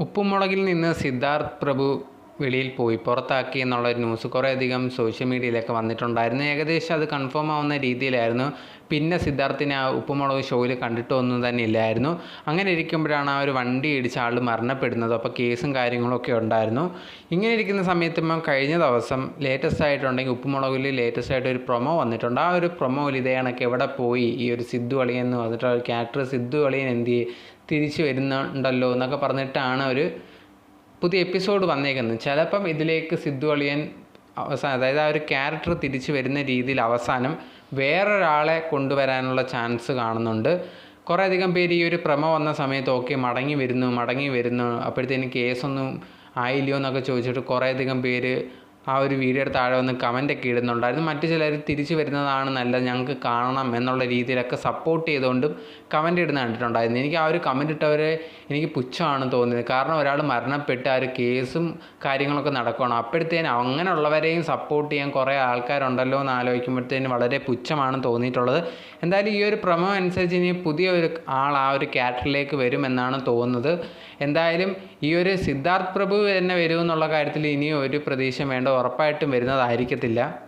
ഉപ്പുമുളകിൽ നിന്ന് സിദ്ധാർത്ഥ് പ്രഭു വെളിയിൽ പോയി പുറത്താക്കി എന്നുള്ള ന്യൂസ് കുറേയധികം സോഷ്യൽ മീഡിയയിലൊക്കെ വന്നിട്ടുണ്ടായിരുന്നു. ഏകദേശം അത് കൺഫേം ആവുന്ന രീതിയിലായിരുന്നു. പിന്നെ സിദ്ധാർത്ഥിനെ ആ ഉപ്പുമുളക് ഷോയിൽ കണ്ടിട്ടൊന്നും തന്നെ ഇല്ലായിരുന്നു. അങ്ങനെ ഇരിക്കുമ്പോഴാണ് ആ ഒരു വണ്ടി ഇടിച്ച ആൾ മരണപ്പെടുന്നത്. അപ്പോൾ കേസും കാര്യങ്ങളൊക്കെ ഉണ്ടായിരുന്നു. ഇങ്ങനെ ഇരിക്കുന്ന സമയത്ത് ഇപ്പം കഴിഞ്ഞ ദിവസം ലേറ്റസ്റ്റ് ആയിട്ടുണ്ടെങ്കിൽ ഉപ്പുമുളകിൽ ലേറ്റസ്റ്റ് ആയിട്ട് ഒരു പ്രൊമോ വന്നിട്ടുണ്ട്. ആ ഒരു പ്രൊമോയിൽ ഇതേ കണക്ക് എവിടെ പോയി? ഈ ഒരു സിദ്ധു അളിയൻ എന്ന് പറഞ്ഞിട്ട് ക്യാരക്ടർ സിദ്ധു അളിയൻ എന്ത് തിരിച്ചു വരുന്നുണ്ടല്ലോ എന്നൊക്കെ പറഞ്ഞിട്ടാണ് ഒരു പുതിയ എപ്പിസോഡ് വന്നേക്കുന്നത് ചിലപ്പം ഇതിലേക്ക് സിദ്ധു അളിയൻ അവസാനം അതായത് ആ ഒരു ക്യാരക്ടർ തിരിച്ചു വരുന്ന രീതിയിൽ അവസാനം വേറൊരാളെ കൊണ്ടുവരാനുള്ള ചാൻസ് കാണുന്നുണ്ട്. കുറേ അധികം പേര് ഈ ഒരു പ്രമ വന്ന സമയത്ത് ഓക്കെ മടങ്ങി വരുന്നു മടങ്ങി വരുന്നു. അപ്പോഴത്തേന് കേസൊന്നും ആയില്ലയോ എന്നൊക്കെ ചോദിച്ചിട്ട് കുറേ അധികം പേര് ആ ഒരു വീഡിയോയുടെ താഴെ വന്ന് കമന്റൊക്കെ ഇടുന്നുണ്ടായിരുന്നു. മറ്റു ചിലർ തിരിച്ചു വരുന്നതാണ് നല്ലത് ഞങ്ങൾക്ക് കാണണം എന്നുള്ള രീതിയിലൊക്കെ സപ്പോർട്ട് ചെയ്തുകൊണ്ടും കമന്റ് ഇടുന്ന കണ്ടിട്ടുണ്ടായിരുന്നു. എനിക്ക് ആ ഒരു കമന്റ് ഇട്ടവരെ എനിക്ക് പുച്ഛമാണ് തോന്നിയത് കാരണം ഒരാൾ മരണപ്പെട്ട് ആ ഒരു കേസും കാര്യങ്ങളൊക്കെ നടക്കണം അപ്പോഴത്തേനും അങ്ങനെയുള്ളവരെയും സപ്പോർട്ട് ചെയ്യാൻ കുറേ ആൾക്കാരുണ്ടല്ലോ എന്ന് ആലോചിക്കുമ്പോഴത്തേനും വളരെ പുച്ഛമാണ് തോന്നിയിട്ടുള്ളത്. എന്തായാലും ഈ ഒരു പ്രമോ അനുസരിച്ച് ഇനി പുതിയ ഒരു ആൾ ആ ഒരു ക്യാറ്ററിലേക്ക് വരുമെന്നാണ് തോന്നുന്നത്. എന്തായാലും ഈ ഒരു സിദ്ധാർത്ഥ് പ്രഭു തന്നെ വരുമെന്നുള്ള കാര്യത്തിൽ ഇനി ഒരു പ്രതീക്ഷ വേണ്ട. ഉറപ്പായിട്ടും വരുന്നതായിരിക്കത്തില്ല.